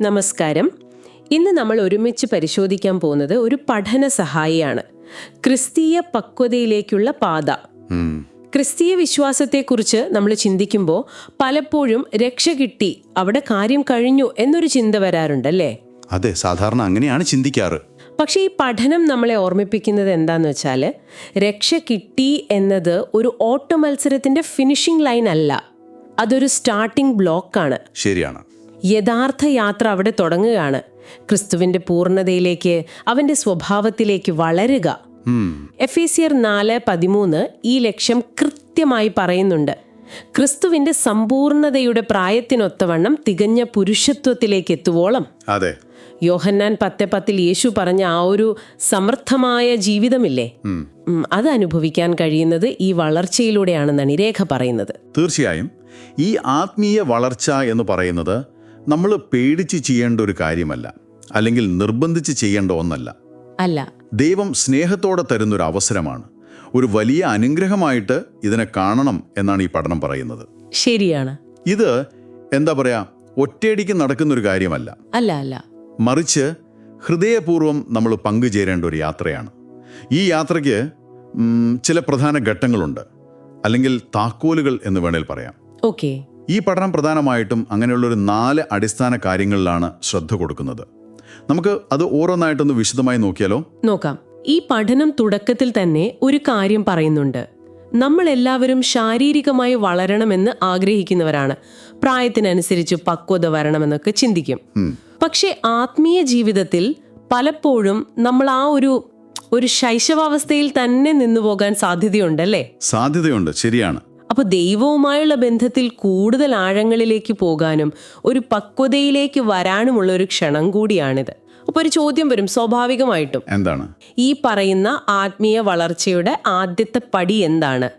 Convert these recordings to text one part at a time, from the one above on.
നമസ്കാരം. ഇന്ന് നമ്മൾ ഒരുമിച്ച് പരിശോധിക്കാൻ പോകുന്നത് ഒരു പഠന സഹായിയാണ്. ക്രിസ്തീയ പക്വതയിലേക്കുള്ള പാത. ക്രിസ്തീയ വിശ്വാസത്തെക്കുറിച്ച് നമ്മൾ ചിന്തിക്കുമ്പോൾ പലപ്പോഴും രക്ഷ കിട്ടി അവിടെ കാര്യം കഴിഞ്ഞു എന്നൊരു ചിന്ത വരാറുണ്ടല്ലേ? അതെ സാധാരണ അങ്ങനെയാണ് ചിന്തിക്കാറ്. പക്ഷേ ഈ പഠനം നമ്മളെ ഓർമ്മിപ്പിക്കുന്നത് എന്താന്ന് വെച്ചാൽ രക്ഷ കിട്ടി എന്നത് ഒരു ഓട്ട മത്സരത്തിന്റെ ഫിനിഷിംഗ് ലൈൻ അല്ല. അതൊരു സ്റ്റാർട്ടിംഗ് ബ്ലോക്കാണ് ശരിയാണ്. യഥാർത്ഥ യാത്ര അവിടെ തുടങ്ങുകയാണ്. ക്രിസ്തുവിന്റെ പൂർണതയിലേക്ക് അവന്റെ സ്വഭാവത്തിലേക്ക് വളരുക. എഫ് എ സിയർ നാല് പതിമൂന്ന് ഈ ലക്ഷ്യം കൃത്യമായി പറയുന്നുണ്ട്. ക്രിസ്തുവിന്റെ സമ്പൂർണതയുടെ പ്രായത്തിനൊത്തവണ്ണം തികഞ്ഞ പുരുഷത്വത്തിലേക്ക് എത്തുവോളം. അതെ. യോഹന്നാൻ പത്ത് പത്തിൽ യേശു പറഞ്ഞ ആ ഒരു സമർത്ഥമായ ജീവിതമില്ലേ? അത് അനുഭവിക്കാൻ കഴിയുന്നത് ഈ വളർച്ചയിലൂടെയാണെന്നാണ് രേഖ പറയുന്നത്. തീർച്ചയായും ഈ ആത്മീയ വളർച്ച എന്ന് പറയുന്നത് നമ്മൾ പേടിച്ച് ചെയ്യേണ്ട ഒരു കാര്യമല്ല. അല്ലെങ്കിൽ നിർബന്ധിച്ച് ചെയ്യേണ്ട ഒന്നല്ല. അല്ല. ദൈവം സ്നേഹത്തോടെ തരുന്നൊരു അവസരമാണ്. ഒരു വലിയ അനുഗ്രഹമായിട്ട് ഇതിനെ കാണണം എന്നാണ് ഈ പഠനം പറയുന്നത്. ശരിയാണ്. ഇത് എന്താ പറയാ? ഒറ്റയടിക്ക് നടക്കുന്ന ഒരു കാര്യമല്ല. അല്ല അല്ല. മറിച്ച് ഹൃദയപൂർവം നമ്മൾ പങ്കുചേരേണ്ട ഒരു യാത്രയാണ്. ഈ യാത്രയ്ക്ക് ചില പ്രധാന ഘട്ടങ്ങളുണ്ട്. അല്ലെങ്കിൽ താക്കോലുകൾ എന്ന് വേണേൽ പറയാം. ഓക്കെ. ഈ പഠനം പ്രധാനമായിട്ടും അങ്ങനെയുള്ളൊരു നാല് അടിസ്ഥാന കാര്യങ്ങളിലാണ് ശ്രദ്ധ കൊടുക്കുന്നത്. നമുക്ക് അത് ഓരോന്നായിട്ടൊന്ന് വിശദമായി നോക്കിയാലോ? നോക്കാം. ഈ പഠനം തുടക്കത്തിൽ തന്നെ ഒരു കാര്യം പറയുന്നുണ്ട്. നമ്മൾ എല്ലാവരും ശാരീരികമായി വളരണമെന്ന് ആഗ്രഹിക്കുന്നവരാണ്. പ്രായത്തിനനുസരിച്ച് പക്വത വരണമെന്നൊക്കെ ചിന്തിക്കും. പക്ഷേ ആത്മീയ ജീവിതത്തിൽ പലപ്പോഴും നമ്മൾ ആ ഒരു ഒരു ശൈശവാവസ്ഥയിൽ തന്നെ നിന്നു പോകാൻ സാധ്യതയുണ്ടല്ലേ? സാധ്യതയുണ്ട്. ശരിയാണ്. അപ്പോൾ ദൈവവുമായുള്ള ബന്ധത്തിൽ കൂടുതൽ ആഴങ്ങളിലേക്ക് പോകാനും ഒരു പക്വതയിലേക്ക് വരാനുമുള്ള ഒരു ക്ഷണം കൂടിയാണിത്. അപ്പോൾ ഒരു ചോദ്യം വരും സ്വാഭാവികമായിട്ടും. എന്താണ്? ഈ പറയുന്ന ആത്മീയ വളർച്ചയുടെ ആദ്യത്തെ പടി എന്താണ്?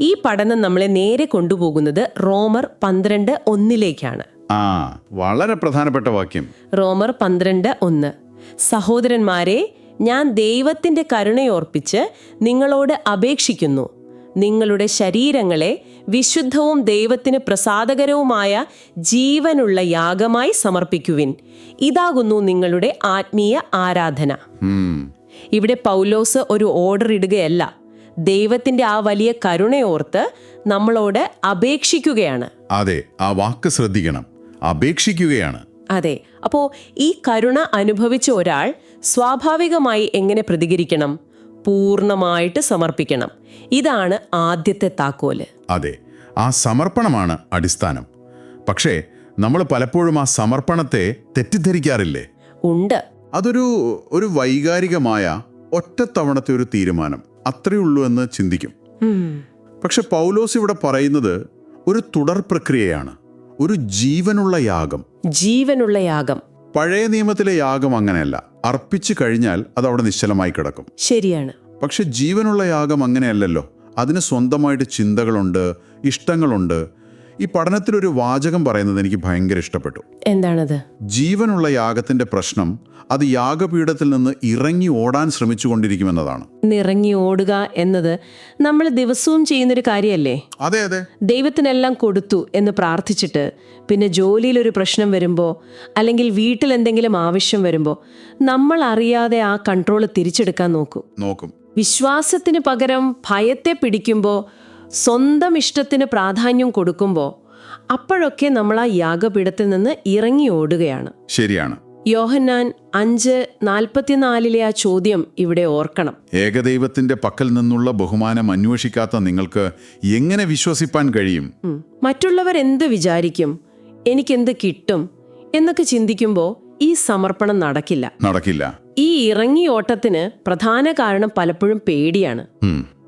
ഈ പഠനം നമ്മളെ നേരെ കൊണ്ടുപോകുന്നത് റോമർ പന്ത്രണ്ട് ഒന്നിലേക്കാണ്. ആ വളരെ പ്രധാനപ്പെട്ട വാക്യം. റോമർ പന്ത്രണ്ട് ഒന്ന്. സഹോദരന്മാരെ ഞാൻ ദൈവത്തിന്റെ കരുണയോർപ്പിച്ച് നിങ്ങളോട് അപേക്ഷിക്കുന്നു. നിങ്ങളുടെ ശരീരങ്ങളെ വിശുദ്ധവും ദൈവത്തിന് പ്രസാദകരവുമായ ജീവനുള്ള യാഗമായി സമർപ്പിക്കുവിൻ. ഇതാകുന്നു നിങ്ങളുടെ ആത്മീയ ആരാധന. ഇവിടെ പൗലോസ് ഒരു ഓർഡർ ഇടുകയല്ല. ദൈവത്തിന്റെ ആ വലിയ കരുണയോർത്ത് നമ്മളോട് അപേക്ഷിക്കുകയാണ്. അതെ ആ വാക്ക് ശ്രദ്ധിക്കണം. അപേക്ഷിക്കുകയാണ്. അതെ അപ്പോൾ ഈ കരുണ അനുഭവിച്ച ഒരാൾ സ്വാഭാവികമായി എങ്ങനെ പ്രതികരിക്കണം? പൂർണമായിട്ട് സമർപ്പിക്കണം. ഇതാണ് ആദ്യത്തെ താക്കോൽ. അതെ ആ സമർപ്പണമാണ് അടിസ്ഥാനം. പക്ഷേ നമ്മൾ പലപ്പോഴും ആ സമർപ്പണത്തെ തെറ്റിദ്ധരിക്കാറില്ലേ? ഉണ്ട്. അതൊരു ഒരു വൈകാരികമായ ഒറ്റത്തവണത്തെ ഒരു തീരുമാനം. അത്രയുള്ളൂ എന്ന് ചിന്തിക്കും. പക്ഷെ പൗലോസ് ഇവിടെ പറയുന്നത് ഒരു തുടർ പ്രക്രിയയാണ്. ഒരു ജീവനുള്ള യാഗം. ജീവനുള്ള യാഗം. പഴയ നിയമത്തിലെ യാഗം അങ്ങനെയല്ല. അർപ്പിച്ചു കഴിഞ്ഞാൽ അത് അവിടെ നിശ്ചലമായി കിടക്കും. ശരിയാണ്. പക്ഷെ ജീവനുള്ള യാഗം അങ്ങനെയല്ലല്ലോ. അതിന് സ്വന്തമായിട്ട് ചിന്തകളുണ്ട് ഇഷ്ടങ്ങളുണ്ട്. ഈ പഠനത്തിലൊരു വാചകം പറയുന്നത് എനിക്ക് ഭയങ്കര ഇഷ്ടപ്പെട്ടു. എന്താണത്? ജീവനുള്ള യാഗത്തിന്റെ പ്രശ്നം അത് യാഗപീഠത്തിൽ നിന്ന് ഇറങ്ങി ഓടാൻ ശ്രമിച്ചുകൊണ്ടിരിക്കുമെന്നതാണ്. നിറങ്ങി ഓടുക എന്നത് നമ്മൾ ദിവസവും ചെയ്യുന്നൊരു കാര്യമല്ലേ അതെ അതെ. ദൈവത്തിനെല്ലാം കൊടുത്തു എന്ന് പ്രാർത്ഥിച്ചിട്ട് പിന്നെ ജോലിയിൽ ഒരു പ്രശ്നം വരുമ്പോൾ അല്ലെങ്കിൽ വീട്ടിൽ എന്തെങ്കിലും ആവശ്യം വരുമ്പോൾ നമ്മൾ അറിയാതെ ആ കൺട്രോൾ തിരിച്ചെടുക്കാൻ നോക്കും. നോക്കും. വിശ്വാസത്തിന് പകരം ഭയത്തെ പിടിക്കുമ്പോൾ സ്വന്തം ഇഷ്ടത്തിന് പ്രാധാന്യം കൊടുക്കുമ്പോൾ അപ്പോഴൊക്കെ നമ്മൾ ആ യാഗപീഠത്തിൽ നിന്ന് ഇറങ്ങി ഓടുകയാണ്. ശരിയാണ്. യോഹന്നാൻ അഞ്ച് നാൽപ്പത്തിനാലിലെ ആ ചോദ്യം ഇവിടെ ഓർക്കണം. ഏകദൈവത്തിന്റെ പക്കൽ നിന്നുള്ള ബഹുമാനം അന്വേഷിക്കാത്ത നിങ്ങൾക്ക് എങ്ങനെ വിശ്വസിപ്പാൻ കഴിയും? മറ്റുള്ളവർ എന്ത് വിചാരിക്കും? എനിക്കെന്ത് കിട്ടും? എന്നൊക്കെ ചിന്തിക്കുമ്പോൾ ഈ സമർപ്പണം നടക്കില്ല. നടക്കില്ല. ഈ ഇറങ്ങി ഓട്ടത്തിന് പ്രധാന കാരണം പലപ്പോഴും പേടിയാണ്.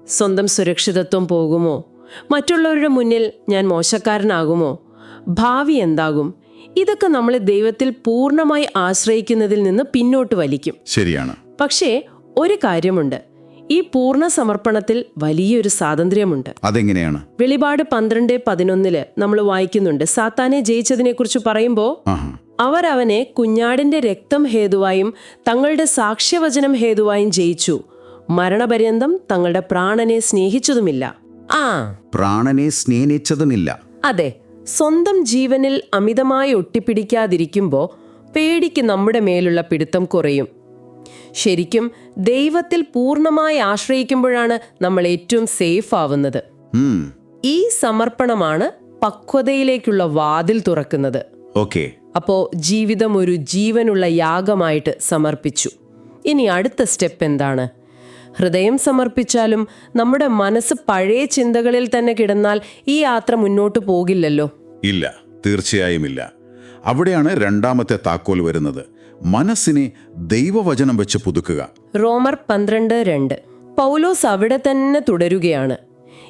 സ്വന്തം സുരക്ഷിതത്വം പോകുമോ? മറ്റുള്ളവരുടെ മുന്നിൽ ഞാൻ മോശക്കാരനാകുമോ? ഭാവി എന്താകും? ഇതൊക്കെ നമ്മളെ ദൈവത്തിൽ പൂർണമായി ആശ്രയിക്കുന്നതിൽ നിന്ന് പിന്നോട്ട് വലിക്കും. ശരിയാണ്. പക്ഷേ ഒരു കാര്യമുണ്ട്. ഈ പൂർണ സമർപ്പണത്തിൽ വലിയൊരു സ്വാതന്ത്ര്യമുണ്ട്. അതെങ്ങനെയാണ്? വെളിപാട് പന്ത്രണ്ട് പതിനൊന്നിൽ നമ്മൾ വായിക്കുന്നുണ്ട്. സാത്താനെ ജയിച്ചതിനെക്കുറിച്ച് പറയുമ്പോൾ പറയുമ്പോ അവർ അവനെ കുഞ്ഞാടിന്റെ രക്തം ഹേതുവായും തങ്ങളുടെ സാക്ഷ്യവചനം ഹേതുവായും ജയിച്ചു. മരണപര്യന്തം തങ്ങളുടെ പ്രാണനെ സ്നേഹിച്ചതുമില്ല. ആ. പ്രാണനെ സ്നേഹിച്ചതുമില്ല. അതെ സ്വന്തം ജീവനിൽ അമിതമായി ഒട്ടിപ്പിടിക്കാതിരിക്കുമ്പോൾ പേടിക്ക് നമ്മുടെ മേലുള്ള പിടുത്തം കുറയും. ശരിക്കും ദൈവത്തിൽ പൂർണമായി ആശ്രയിക്കുമ്പോഴാണ് നമ്മൾ ഏറ്റവും സേഫ് ആവുന്നത്. ഈ സമർപ്പണമാണ് പക്വതയിലേക്കുള്ള വാതിൽ തുറക്കുന്നത്. ഓക്കെ. അപ്പോ ജീവിതം ഒരു ജീവനുള്ള യാഗമായിട്ട് സമർപ്പിച്ചു. ഇനി അടുത്ത സ്റ്റെപ്പ് എന്താണ്? ഹൃദയം സമർപ്പിച്ചാലും നമ്മുടെ മനസ്സ് പഴയ ചിന്തകളിൽ തന്നെ കിടന്നാൽ ഈ യാത്ര മുന്നോട്ട് പോകില്ലല്ലോ. ഇല്ല തീർച്ചയായും ഇല്ല അവിടെയാണ് രണ്ടാമത്തെ താക്കോൽ വരുന്നത്. മനസ്സിനെ ദൈവവചനം വെച്ച് പുതുക്കുക. റോമർ പന്ത്രണ്ട് രണ്ട്. പൗലോസ് അവിടെ തന്നെ തുടരുകയാണ്.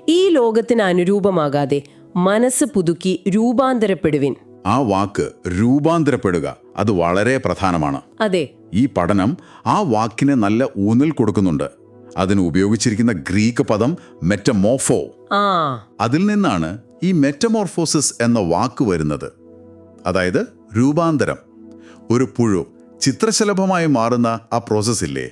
ഈ ലോകത്തിന് അനുരൂപമാകാതെ മനസ്സ് പുതുക്കി രൂപാന്തരപ്പെടുവിൻ. ആ വാക്ക് രൂപാന്തരപ്പെടുക അത് വളരെ പ്രധാനമാണ്. അതെ. ഈ പഠനം ആ വാക്കിന് നല്ല ഊന്നൽ കൊടുക്കുന്നുണ്ട്. അതിന് ഉപയോഗിച്ചിരിക്കുന്ന ഗ്രീക്ക് പദം മെറ്റമോഫോ അതിൽ നിന്നാണ് ഈ മെറ്റമോർഫോസിസ് എന്ന വാക്ക് വരുന്നത്. അതായത് രൂപാന്തരം. ഒരു പുഴു ചിത്രശലഭമായി മാറുന്ന ആ പ്രോസസ് ഇല്ലേ?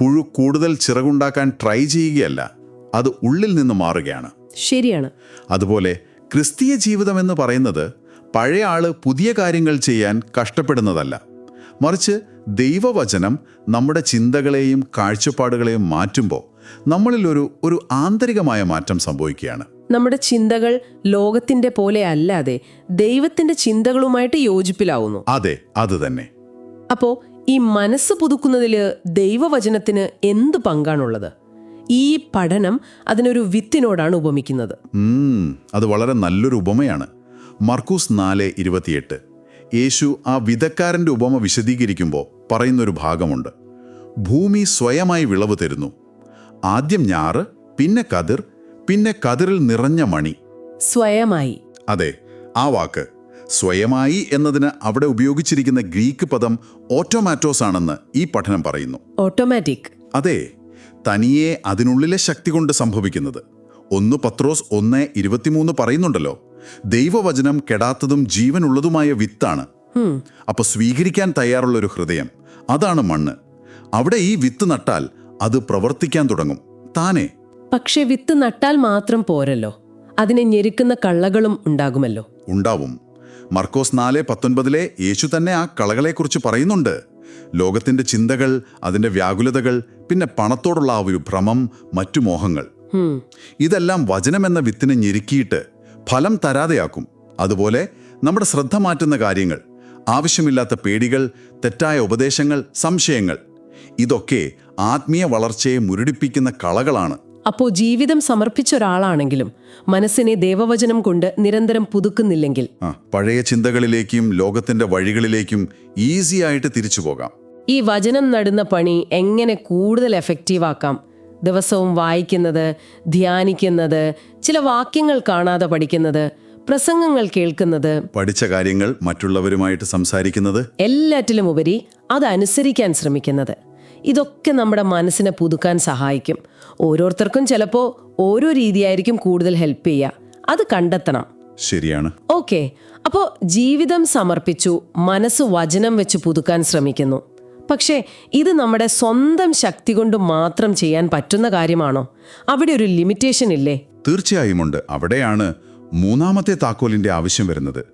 പുഴു കൂടുതൽ ചിറകുണ്ടാക്കാൻ ട്രൈ ചെയ്യുകയല്ല അത് ഉള്ളിൽ നിന്ന് മാറുകയാണ്. ശരിയാണ്. അതുപോലെ ക്രിസ്തീയ ജീവിതം എന്ന് പറയുന്നത് പഴയ ആൾ പുതിയ കാര്യങ്ങൾ ചെയ്യാൻ കഷ്ടപ്പെടുന്നതല്ല. മറിച്ച് ദൈവവചനം നമ്മുടെ ചിന്തകളെയും കാഴ്ചപ്പാടുകളെയും മാറ്റുമ്പോൾ നമ്മളിൽ ഒരു ഒരു ആന്തരികമായ മാറ്റം സംഭവിക്കുകയാണ്. നമ്മുടെ ചിന്തകൾ ലോകത്തിന്റെ പോലെ അല്ലാതെ ദൈവത്തിന്റെ ചിന്തകളുമായിട്ട് യോജിപ്പിലാവുന്നു. അതെ അത് തന്നെ. അപ്പോ ഈ മനസ്സ് പുതുക്കുന്നതിൽ ദൈവവചനത്തിന് എന്ത് പങ്കാണുള്ളത്? ഈ പഠനം അതിനൊരു വിത്തിനോടാണ് ഉപമിക്കുന്നത്. അത് വളരെ നല്ലൊരു ഉപമയാണ്. മർക്കൂസ് നാല് ഇരുപത്തിയെട്ട്. യേശു ആ വിധക്കാരന്റെ ഉപമ വിശദീകരിക്കുമ്പോൾ പറയുന്നൊരു ഭാഗമുണ്ട്. ഭൂമി സ്വയമായി വിളവ് തരുന്നു. ആദ്യം ഞാറ് പിന്നെ കതിർ പിന്നെ കതിറിൽ നിറഞ്ഞ മണി. സ്വയമായി. അതെ ആ വാക്ക്. സ്വയമായി എന്നതിന് അവിടെ ഉപയോഗിച്ചിരിക്കുന്ന ഗ്രീക്ക് പദം ഓട്ടോമാറ്റോസ് ആണെന്ന് ഈ പഠനം പറയുന്നു. ഓട്ടോമാറ്റിക്. അതെ തനിയെ അതിനുള്ളിലെ ശക്തി കൊണ്ട് സംഭവിക്കുന്നത്. ഒന്ന് പത്രോസ് ഒന്ന് ഇരുപത്തിമൂന്ന് പറയുന്നുണ്ടല്ലോ. ദൈവവചനം കെടാത്തതും ജീവനുള്ളതുമായ വിത്താണ്. അപ്പൊ സ്വീകരിക്കാൻ തയ്യാറുള്ള ഒരു ഹൃദയം അതാണ് മണ്ണ്. അവിടെ ഈ വിത്ത് നട്ടാൽ അത് പ്രവർത്തിക്കാൻ തുടങ്ങും. താനെ. പക്ഷെ വിത്ത് നട്ടാൽ മാത്രം പോരല്ലോ. അതിനെ ഞെരുക്കുന്ന കള്ളകളും ഉണ്ടാകുമല്ലോ. ഉണ്ടാവും. മർക്കോസ് നാല് പത്തൊൻപതിലെ യേശു തന്നെ ആ കളകളെക്കുറിച്ച് പറയുന്നുണ്ട്. ലോകത്തിന്റെ ചിന്തകൾ അതിന്റെ വ്യാകുലതകൾ പിന്നെ പണത്തോടുള്ള ആ ഒരു ഭ്രമം മറ്റു മോഹങ്ങൾ. ഇതെല്ലാം വചനമെന്ന വിത്തിനെ ഞെരുക്കിയിട്ട് ഫലം തരാതെയാക്കും. അതുപോലെ നമ്മുടെ ശ്രദ്ധ മാറ്റുന്ന കാര്യങ്ങൾ ആവശ്യമില്ലാത്ത പേടികൾ തെറ്റായ ഉപദേശങ്ങൾ സംശയങ്ങൾ ഇതൊക്കെ ആത്മീയ വളർച്ചയെ മുരടിപ്പിക്കുന്ന കളകളാണ്. അപ്പോൾ ജീവിതം സമർപ്പിച്ച ഒരാളാണെങ്കിലും മനസ്സിനെ ദേവവചനം കൊണ്ട് നിരന്തരം പുതുക്കുന്നില്ലെങ്കിൽ പഴയ ചിന്തകളിലേക്കും ലോകത്തിന്റെ വഴികളിലേക്കും ഈസി ആയിട്ട് തിരിച്ചു പോകാം. ഈ വചനം നടുന്ന പണി എങ്ങനെ കൂടുതൽ എഫക്റ്റീവ് ആക്കാം ദിവസവും വായിക്കുന്നത് ധ്യാനിക്കുന്നത് ചില വാക്യങ്ങൾ കാണാതെ പഠിക്കുന്നത് പ്രസംഗങ്ങൾ കേൾക്കുന്നത്. പഠിച്ച കാര്യങ്ങൾ മറ്റുള്ളവരുമായിട്ട് സംസാരിക്കുന്നത്. എല്ലാറ്റിലും ഉപരി അതനുസരിക്കാൻ ശ്രമിക്കുന്നത്. ഇതൊക്കെ നമ്മുടെ മനസ്സിനെ പുതുക്കാൻ സഹായിക്കും. ഓരോരുത്തർക്കും ചിലപ്പോൾ ഓരോ രീതിയായിരിക്കും കൂടുതൽ ഹെൽപ്പ് ചെയ്യുക അത് കണ്ടെത്തണം. ശരിയാണ്. ഓക്കെ. അപ്പോൾ ജീവിതം സമർപ്പിച്ചു മനസ്സ് വചനം വെച്ച് പുതുക്കാൻ ശ്രമിക്കുന്നു. പക്ഷേ ഇത് നമ്മുടെ സ്വന്തം ശക്തി കൊണ്ട് മാത്രം ചെയ്യാൻ പറ്റുന്ന കാര്യമാണോ? അവിടെ ഒരു ലിമിറ്റേഷൻ ഇല്ലേ? തീർച്ചയായും ഉണ്ട്. അവിടെയാണ് മൂന്നാമത്തെ താക്കോലിന്റെ ആവശ്യം വരുന്നത്.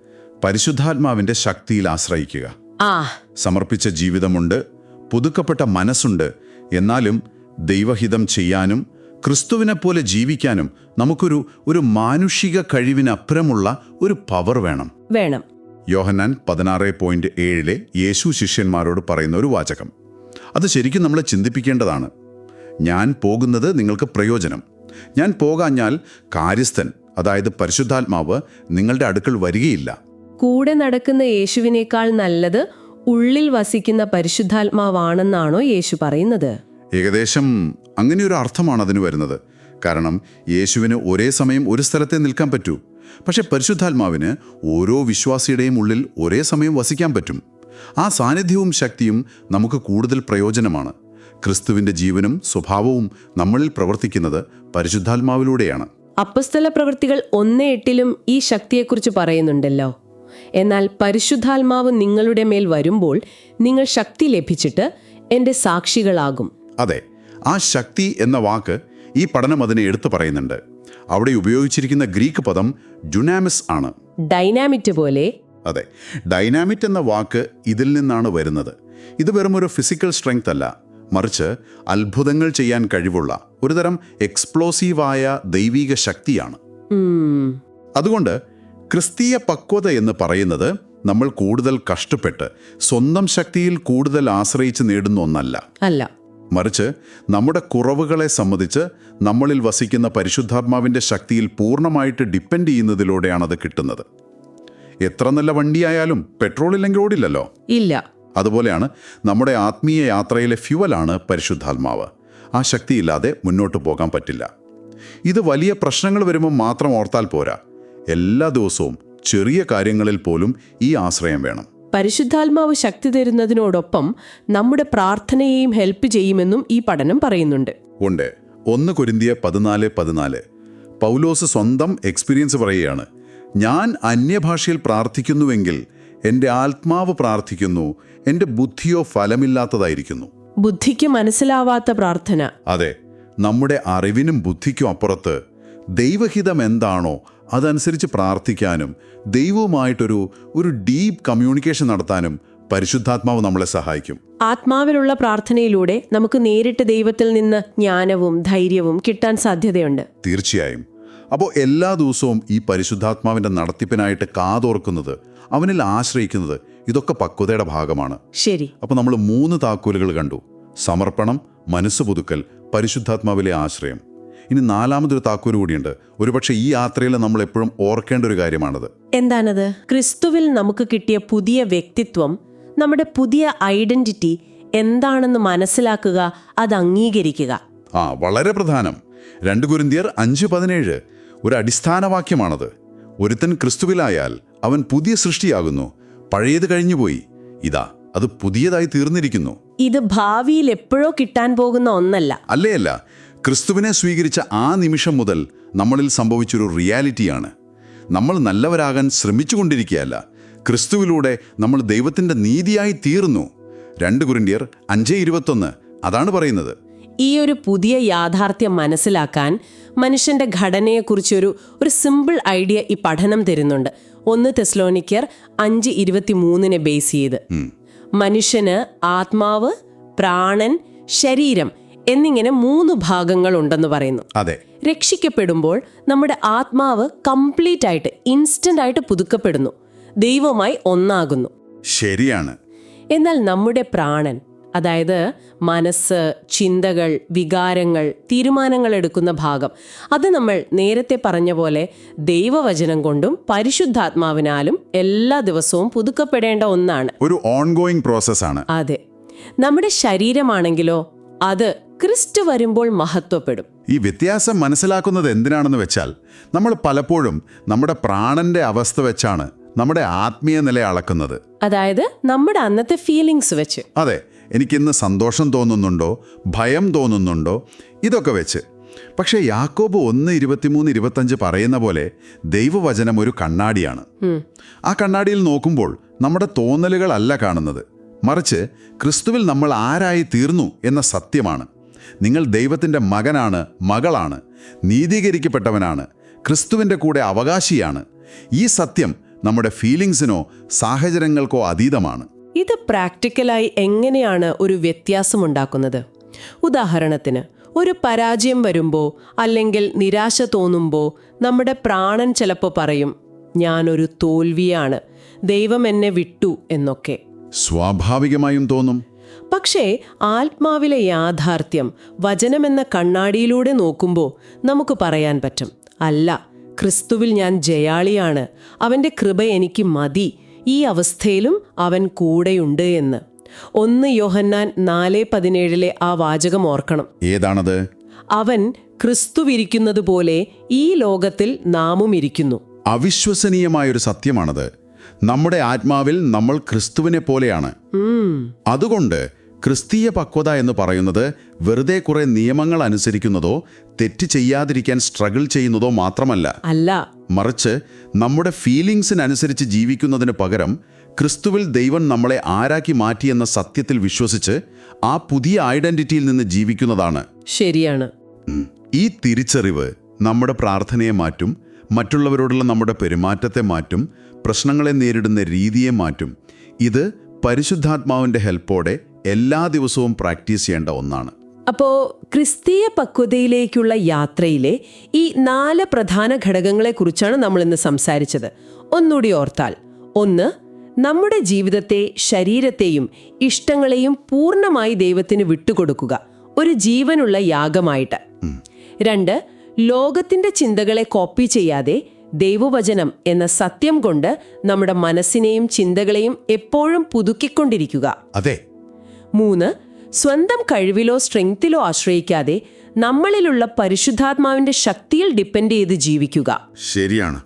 പരിശുദ്ധാത്മാവിന്റെ ശക്തിയിൽ ആശ്രയിക്കുക. ആ. സമർപ്പിച്ച ജീവിതമുണ്ട്. പുതുക്കപ്പെട്ട മനസ്സുണ്ട്. എന്നാലും ദൈവഹിതം ചെയ്യാനും ക്രിസ്തുവിനെ പോലെ ജീവിക്കാനും നമുക്കൊരു ഒരു മാനുഷിക കഴിവിനപ്പുറമുള്ള ഒരു പവർ വേണം. വേണം. യോഹന്നാൻ പതിനാറ് പോയിന്റ് ഏഴിലെ യേശു ശിഷ്യന്മാരോട് പറയുന്ന ഒരു വാചകം. അത് ശരിക്കും നമ്മളെ ചിന്തിപ്പിക്കേണ്ടതാണ്. ഞാൻ പോകുന്നത് നിങ്ങൾക്ക് പ്രയോജനം. ഞാൻ പോകാഞ്ഞാൽ കാര്യസ്ഥൻ അതായത് പരിശുദ്ധാത്മാവ് നിങ്ങളുടെ അടുക്കൽ വരികയില്ല. കൂടെ നടക്കുന്ന യേശുവിനേക്കാൾ നല്ലത് ഉള്ളിൽ വസിക്കുന്ന പരിശുദ്ധാത്മാവാണെന്നാണോ യേശു പറയുന്നത്? ഏകദേശം അങ്ങനെ ഒരു അർത്ഥമാണ് അതിന് വരുന്നത്. കാരണം യേശുവിന് ഒരേ സമയം ഒരു സ്ഥലത്തെ നിൽക്കാൻ പറ്റൂ. പക്ഷെ പരിശുദ്ധാത്മാവിന് ഓരോ വിശ്വാസിയുടെയും ഉള്ളിൽ ഒരേ സമയം വസിക്കാൻ പറ്റും. ആ സാന്നിധ്യവും ശക്തിയും നമുക്ക് കൂടുതൽ പ്രയോജനമാണ്. ക്രിസ്തുവിന്റെ ജീവനും സ്വഭാവവും നമ്മളിൽ പ്രവർത്തിക്കുന്നത് പരിശുദ്ധാത്മാവിലൂടെയാണ്. അപ്പസ്തല പ്രവൃത്തികൾ ഒന്ന് എട്ടിലും ഈ ശക്തിയെക്കുറിച്ച് പറയുന്നുണ്ടല്ലോ. എന്നാൽ പരിശുദ്ധാത്മാവ് നിങ്ങളുടെ മേൽ വരുമ്പോൾ നിങ്ങൾ ശക്തി ലഭിച്ചിട്ട് എന്റെ സാക്ഷികളാകും. അതെ ആ ശക്തി എന്ന വാക്ക് ഈ പഠനം അതിനെ എടുത്തു പറയുന്നുണ്ട്. അവിടെ ഉപയോഗിച്ചിരിക്കുന്ന ഗ്രീക്ക് പദം ജുനാമിസ് ആണ്. ഡൈനാമിറ്റ് പോലെ അതെ ഡൈനാമിറ്റ് എന്ന വാക്ക് ഇതിൽ നിന്നാണ് വരുന്നത്. ഇത് വെറും ഒരു ഫിസിക്കൽ സ്ട്രെങ്ത് അല്ല. മറിച്ച് അത്ഭുതങ്ങൾ ചെയ്യാൻ കഴിവുള്ള ഒരുതരം എക്സ്പ്ലോസീവായ ദൈവീക ശക്തിയാണ്. അതുകൊണ്ട് ക്രിസ്തീയ പക്വത എന്ന് പറയുന്നത് നമ്മൾ കൂടുതൽ കഷ്ടപ്പെട്ട് സ്വന്തം ശക്തിയിൽ കൂടുതൽ ആശ്രയിച്ച് നേടുന്ന ഒന്നല്ല. അല്ല. മറിച്ച് നമ്മുടെ കുറവുകളെ സംബന്ധിച്ച് നമ്മളിൽ വസിക്കുന്ന പരിശുദ്ധാത്മാവിന്റെ ശക്തിയിൽ പൂർണമായിട്ട് ഡിപ്പെൻഡ് ചെയ്യുന്നതിലൂടെയാണ് അത് കിട്ടുന്നത്. എത്ര നല്ല വണ്ടിയായാലും പെട്രോൾ ഇല്ലെങ്കിൽ ഓടില്ലല്ലോ? ഇല്ല. അതുപോലെയാണ് നമ്മുടെ ആത്മീയ യാത്രയിലെ ഫ്യുവലാണ് പരിശുദ്ധാത്മാവ്. ആ ശക്തിയില്ലാതെ മുന്നോട്ട് പോകാൻ പറ്റില്ല. ഇത് വലിയ പ്രശ്നങ്ങൾ വരുമ്പോൾ മാത്രം ഓർത്താൽ പോരാ. എല്ലാ ദിവസവും ചെറിയ കാര്യങ്ങളിൽ പോലും ഈ ആശ്രയം വേണം. പരിശുദ്ധാത്മാവ് ശക്തി തരുന്നതിനോടൊപ്പം നമ്മുടെ പ്രാർത്ഥനയെയും ഹെൽപ്പ് ചെയ്യുമെന്നും ഈ പഠനം പറയുന്നുണ്ട്. ഉണ്ട്. ഒന്ന് കൊരിന്തിയ പതിനാല് പതിനാല്. പൗലോസ് സ്വന്തം എക്സ്പീരിയൻസ് പറയുകയാണ് ഞാൻ അന്യഭാഷയിൽ പ്രാർത്ഥിക്കുന്നുവെങ്കിൽ എന്റെ ആത്മാവ് പ്രാർത്ഥിക്കുന്നു എന്റെ ബുദ്ധിയോ ഫലമില്ലാത്തതായിരിക്കുന്നു. ബുദ്ധിക്ക് മനസ്സിലാവാത്ത പ്രാർത്ഥന. അതെ നമ്മുടെ അറിവിനും ബുദ്ധിക്കും അപ്പുറത്ത് ദൈവഹിതം എന്താണോ അതനുസരിച്ച് പ്രാർത്ഥിക്കാനും ദൈവവുമായിട്ടൊരു ഒരു ഡീപ്പ് കമ്മ്യൂണിക്കേഷൻ നടത്താനും പരിശുദ്ധാത്മാവ് നമ്മളെ സഹായിക്കും. ആത്മാവിലുള്ള പ്രാർത്ഥനയിലൂടെ നമുക്ക് നേരിട്ട് ദൈവത്തിൽ നിന്ന് ജ്ഞാനവും ധൈര്യവും കിട്ടാൻ സാധ്യതയുണ്ട്. തീർച്ചയായും. അപ്പോൾ എല്ലാ ദിവസവും ഈ പരിശുദ്ധാത്മാവിന്റെ നടത്തിപ്പിനായിട്ട് കാതോർക്കുന്നത് അവനിൽ ആശ്രയിക്കുന്നത് ഇതൊക്കെ പക്വതയുടെ ഭാഗമാണ്. ശരി. അപ്പോൾ നമ്മൾ മൂന്ന് താക്കോലുകൾ കണ്ടു. സമർപ്പണം മനസ്സ് പുതുക്കൽ പരിശുദ്ധാത്മാവിലെ ആശ്രയം. ഇനി നാലാമതൊരു താക്കോൽ കൂടിയുണ്ട്. ഒരുപക്ഷെ ഈ യാത്രയിൽ നമ്മൾ എപ്പോഴും ഓർക്കേണ്ട ഒരു കാര്യമാണത്. എന്താണത്? ക്രിസ്തുവിൽ നമുക്ക് കിട്ടിയ പുതിയ വ്യക്തിത്വം നമ്മുടെ പുതിയ ഐഡന്റിറ്റി എന്താണെന്ന് മനസ്സിലാക്കുക അത് അംഗീകരിക്കുക. ആ വളരെ പ്രധാനം. രണ്ട് കുരുന്തിയർ അഞ്ച് പതിനേഴ്. ഒരു അടിസ്ഥാനവാക്യമാണത് ഒരുത്തൻ ക്രിസ്തുവിലായാൽ അവൻ പുതിയ സൃഷ്ടിയാകുന്നു. പഴയത് കഴിഞ്ഞുപോയി ഇതാ അത് പുതിയതായി തീർന്നിരിക്കുന്നു. ഇത് ഭാവിയിൽ എപ്പോഴോ കിട്ടാൻ പോകുന്ന ഒന്നല്ല. അല്ലേ അല്ല. ക്രിസ്തുവിനെ സ്വീകരിച്ച ആ നിമിഷം മുതൽ നമ്മളിൽ സംഭവിച്ചൊരു റിയാലിറ്റിയാണ്. നമ്മൾ നല്ലവരാകാൻ ശ്രമിച്ചുകൊണ്ടിരിക്കുകയല്ല. ക്രിസ്തുവിലൂടെ നമ്മൾ ദൈവത്തിന്റെ നീതിയായി തീർന്നു. രണ്ട് കുരിന്തിയർ അഞ്ചേ ഇരുപത്തൊന്ന് അതാണ് പറയുന്നത്. ഈ ഒരു പുതിയ യാഥാർത്ഥ്യം മനസ്സിലാക്കാൻ മനുഷ്യന്റെ ഘടനയെക്കുറിച്ചൊരു ഒരു സിമ്പിൾ ഐഡിയ ഈ പഠനം തരുന്നുണ്ട്. ഒന്ന് തെസ്ലോനിക്കർ അഞ്ച് ഇരുപത്തി മൂന്നിനെ ബേസ് ചെയ്ത്. മനുഷ്യന് ആത്മാവ് പ്രാണൻ ശരീരം എന്നിങ്ങനെ മൂന്ന് ഭാഗങ്ങൾ ഉണ്ടെന്ന് പറയുന്നു. അതെ. രക്ഷിക്കപ്പെടുമ്പോൾ നമ്മുടെ ആത്മാവ് കംപ്ലീറ്റ് ആയിട്ട് ഇൻസ്റ്റന്റ് ആയിട്ട് പുതുക്കപ്പെടുന്നു. ദൈവമായി ഒന്നാകുന്നു. ശരിയാണ്. എന്നാൽ നമ്മുടെ പ്രാണൻ അതായത് മനസ്സ് ചിന്തകൾ വികാരങ്ങൾ തീരുമാനങ്ങൾ എടുക്കുന്ന ഭാഗം അത് നമ്മൾ നേരത്തെ പറഞ്ഞ പോലെ ദൈവവചനം കൊണ്ടും പരിശുദ്ധാത്മാവിനാലും എല്ലാ ദിവസവും പുതുക്കപ്പെടേണ്ട ഒന്നാണ്. ഒരു ഓൺഗോയിങ് പ്രോസസ്സാണ് അതെ. നമ്മുടെ ശരീരമാണെങ്കിലോ അത് ക്രിസ്തു വരുമ്പോൾ മഹത്വപ്പെടും. ഈ വ്യത്യാസം മനസ്സിലാക്കുന്നത് എന്തിനാണെന്ന് വെച്ചാൽ നമ്മൾ പലപ്പോഴും നമ്മുടെ പ്രാണന്റെ അവസ്ഥ വെച്ചാണ് നമ്മുടെ ആത്മീയ നില അളക്കുന്നത്. അതായത് നമ്മുടെ അന്നത്തെ ഫീലിങ്സ് വെച്ച്. അതെ എനിക്ക് ഇന്ന് സന്തോഷം തോന്നുന്നുണ്ടോ? ഭയം തോന്നുന്നുണ്ടോ? ഇതൊക്കെ വെച്ച്. പക്ഷേ യാക്കോബ് ഒന്ന് ഇരുപത്തിമൂന്ന് ഇരുപത്തഞ്ച് പറയുന്ന പോലെ ദൈവവചനം ഒരു കണ്ണാടിയാണ്. ആ കണ്ണാടിയിൽ നോക്കുമ്പോൾ നമ്മുടെ തോന്നലുകളല്ല കാണുന്നത്. മറിച്ച് ക്രിസ്തുവിൽ നമ്മൾ ആരായി തീർന്നു എന്ന സത്യമാണ്. നിങ്ങൾ ദൈവത്തിന്റെ മകനാണ് മകളാണ് നീതീകരിക്കപ്പെട്ടവനാണ് ക്രിസ്തുവിന്റെ കൂടെ അവകാശിയാണ്. ഈ സത്യം നമ്മുടെ ഫീലിങ്സിനോ സാഹചര്യങ്ങൾക്കോ അതീതമാണ്. ഇത് പ്രാക്ടിക്കലായി എങ്ങനെയാണ് ഒരു വ്യത്യാസമുണ്ടാക്കുന്നത്? ഉദാഹരണത്തിന് ഒരു പരാജയം വരുമ്പോൾ അല്ലെങ്കിൽ നിരാശ തോന്നുമ്പോൾ നമ്മുടെ പ്രാണൻ ചിലപ്പോൾ പറയും ഞാനൊരു തോൽവിയാണ് ദൈവം എന്നെ വിട്ടു എന്നൊക്കെ. സ്വാഭാവികമായും തോന്നും. പക്ഷേ ആത്മാവിലെ യാഥാർത്ഥ്യം വചനമെന്ന കണ്ണാടിയിലൂടെ നോക്കുമ്പോൾ നമുക്ക് പറയാൻ പറ്റും. അല്ല ക്രിസ്തുവിൽ ഞാൻ ജയാളിയാണ്. അവന്റെ കൃപ എനിക്ക് മതി. ഈ അവസ്ഥയിലും അവൻ കൂടെയുണ്ട് എന്ന്. ഒന്ന് യോഹന്നാൻ നാല് പതിനേഴിലെ ആ വാചകം ഓർക്കണം. ഏതാണത്? അവൻ ക്രിസ്തുവിരിക്കുന്നത് പോലെ ഈ ലോകത്തിൽ നാമും ഇരിക്കുന്നു അവിശ്വസനീയമായൊരു സത്യമാണത്. നമ്മുടെ ആത്മാവിൽ നമ്മൾ ക്രിസ്തുവിനെ പോലെയാണ്. അതുകൊണ്ട് ക്രിസ്തീയ പക്വത എന്ന് പറയുന്നത് വെറുതെ കുറെ നിയമങ്ങൾ അനുസരിക്കുന്നതോ തെറ്റ് ചെയ്യാതിരിക്കാൻ സ്ട്രഗിൾ ചെയ്യുന്നതോ മാത്രമല്ല. അല്ല. മറിച്ച് നമ്മുടെ ഫീലിങ്സിനനുസരിച്ച് ജീവിക്കുന്നതിന് പകരം ക്രിസ്തുവിൽ ദൈവം നമ്മളെ ആരാക്കി മാറ്റിയെന്ന സത്യത്തിൽ വിശ്വസിച്ച് ആ പുതിയ ഐഡന്റിറ്റിയിൽ നിന്ന് ജീവിക്കുന്നതാണ്. ശരിയാണ്. ഈ തിരിച്ചറിവ് നമ്മുടെ പ്രാർത്ഥനയെ മാറ്റും മറ്റുള്ളവരോടുള്ള നമ്മുടെ പെരുമാറ്റത്തെ മാറ്റും പ്രശ്നങ്ങളെ നേരിടുന്ന രീതിയെ മാറ്റും. ഇത് പരിശുദ്ധാത്മാവിന്റെ ഹെൽപ്പോടെ എല്ലാ ദിവസവും പ്രാക്ടീസ് ചെയ്യേണ്ട ഒന്നാണ്. അപ്പോ ക്രിസ്തീയ പക്വതയിലേക്കുള്ള യാത്രയിലെ ഈ നാല് പ്രധാന ഘടകങ്ങളെക്കുറിച്ചാണ് നമ്മൾ ഇന്ന് സംസാരിച്ചത്. ഒന്നുകൂടി ഓർത്താൽ ഒന്ന് നമ്മുടെ ജീവിതത്തെ ശരീരത്തെയും ഇഷ്ടങ്ങളെയും പൂർണമായി ദൈവത്തിന് വിട്ടുകൊടുക്കുക. ഒരു ജീവനുള്ള യാഗമായിട്ട്. രണ്ട് ലോകത്തിന്റെ ചിന്തകളെ കോപ്പി ചെയ്യാതെ ദൈവവചനം എന്ന സത്യം കൊണ്ട് നമ്മുടെ മനസ്സിനെയും ചിന്തകളെയും എപ്പോഴും പുതുക്കിക്കൊണ്ടിരിക്കുക. അതെ. മൂന്ന് സ്വന്തം കഴിവിലോ സ്ട്രെങ്ത്തിലോ ആശ്രയിക്കാതെ നമ്മളിലുള്ള പരിശുദ്ധാത്മാവിന്റെ ശക്തിയിൽ ഡിപ്പെൻഡ് ചെയ്ത് ജീവിക്കുക. ശരിയാണ്.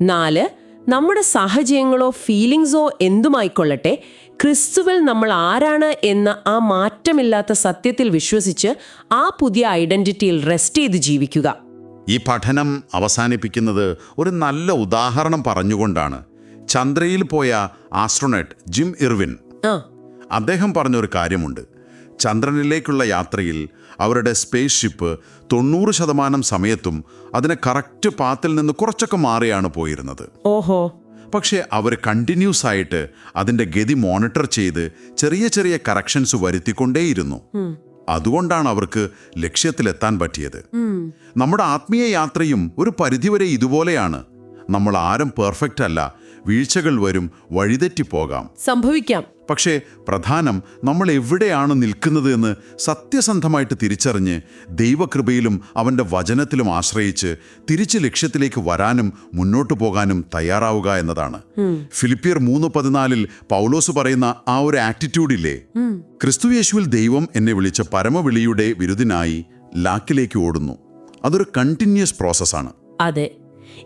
നാല് നമ്മുടെ സാഹചര്യങ്ങളോ ഫീലിങ്സോ എന്തുമായിക്കൊള്ളട്ടെ ക്രിസ്തുവിൽ നമ്മൾ ആരാണ് എന്ന ആ മാറ്റമില്ലാത്ത സത്യത്തിൽ വിശ്വസിച്ച് ആ പുതിയ ഐഡന്റിറ്റിയിൽ റെസ്റ്റ് ചെയ്ത് ജീവിക്കുക. ഈ പഠനം അവസാനിപ്പിക്കുന്നത് ഒരു നല്ല ഉദാഹരണം പറഞ്ഞുകൊണ്ടാണ്. ചന്ദ്രയിൽ പോയ ആസ്ട്രോനട്ട് ജിം ഇർവിൻ. അദ്ദേഹം പറഞ്ഞൊരു കാര്യമുണ്ട്. ചന്ദ്രനിലേക്കുള്ള യാത്രയിൽ അവരുടെ സ്പേസ് ഷിപ്പ് തൊണ്ണൂറ് ശതമാനം സമയത്തും അതിനെ കറക്റ്റ് പാത്തിൽ നിന്ന് കുറച്ചൊക്കെ മാറിയാണ് പോയിരുന്നത്. ഓഹോ. പക്ഷേ അവർ കണ്ടിന്യൂസ് ആയിട്ട് അതിന്റെ ഗതി മോണിറ്റർ ചെയ്ത് ചെറിയ ചെറിയ കറക്ഷൻസ് വരുത്തിക്കൊണ്ടേയിരുന്നു. അതുകൊണ്ടാണ് അവർക്ക് ലക്ഷ്യത്തിലെത്താൻ പറ്റിയത്. നമ്മുടെ ആത്മീയ യാത്രയും ഒരു പരിധിവരെ ഇതുപോലെയാണ്. നമ്മൾ ആരും പെർഫെക്റ്റ് അല്ല. വീഴ്ചകൾ വരും വഴിതെറ്റിപ്പോകാം സംഭവിക്കാം. പക്ഷേ പ്രധാനം നമ്മൾ എവിടെയാണ് നിൽക്കുന്നത് എന്ന് സത്യസന്ധമായിട്ട് തിരിച്ചറിഞ്ഞ് ദൈവകൃപയിലും അവന്റെ വചനത്തിലും ആശ്രയിച്ച് തിരിച്ച് ലക്ഷ്യത്തിലേക്ക് വരാനും മുന്നോട്ടു പോകാനും തയ്യാറാവുക എന്നതാണ്. ഫിലിപ്പിയർ മൂന്ന് പതിനാലിൽ പൗലോസ് പറയുന്ന ആ ഒരു ആറ്റിറ്റ്യൂഡില്ലേ ക്രിസ്തുയേശുവിൽ ദൈവം എന്നെ വിളിച്ച പരമവിളിയുടെ വിരുദിനായി ലാക്കിലേക്ക് ഓടുന്നു. അതൊരു കണ്ടിന്യൂസ് പ്രോസസ്സാണ് അതെ.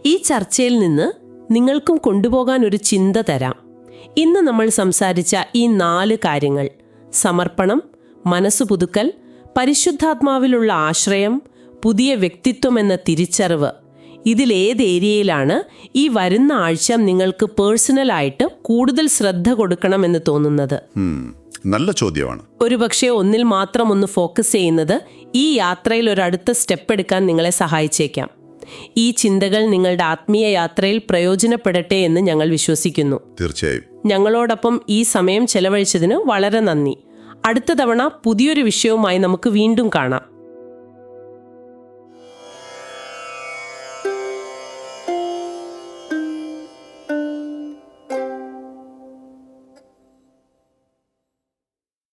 ഈ ചർച്ചയിൽ നിന്ന് നിങ്ങൾക്കും കൊണ്ടുപോകാൻ ഒരു ചിന്ത തരാം. ഇന്ന് നമ്മൾ സംസാരിച്ച ഈ നാല് കാര്യങ്ങൾ. സമർപ്പണം മനസ്സ് പുതുക്കൽ പരിശുദ്ധാത്മാവിലുള്ള ആശ്രയം പുതിയ വ്യക്തിത്വം എന്ന തിരിച്ചറിവ്. ഇതിലേത് ഏരിയയിലാണ് ഈ വരുന്ന ആഴ്ച നിങ്ങൾക്ക് പേഴ്സണലായിട്ട് കൂടുതൽ ശ്രദ്ധ കൊടുക്കണമെന്ന് തോന്നുന്നത്? നല്ല ചോദ്യമാണ്. ഒരുപക്ഷെ ഒന്നിൽ മാത്രം ഒന്ന് ഫോക്കസ് ചെയ്യുന്നത് ഈ യാത്രയിൽ ഒരു അടുത്ത സ്റ്റെപ്പ് എടുക്കാൻ നിങ്ങളെ സഹായിച്ചേക്കാം. ഈ ചിന്തകൾ നിങ്ങളുടെ ആത്മീയ യാത്രയിൽ പ്രയോജനപ്പെടട്ടെ എന്ന് ഞങ്ങൾ വിശ്വസിക്കുന്നു. തീർച്ചയായും. ഞങ്ങളോടൊപ്പം ഈ സമയം ചെലവഴിച്ചതിന് വളരെ നന്ദി. അടുത്ത തവണ പുതിയൊരു വിഷയവുമായി നമുക്ക് വീണ്ടും കാണാം.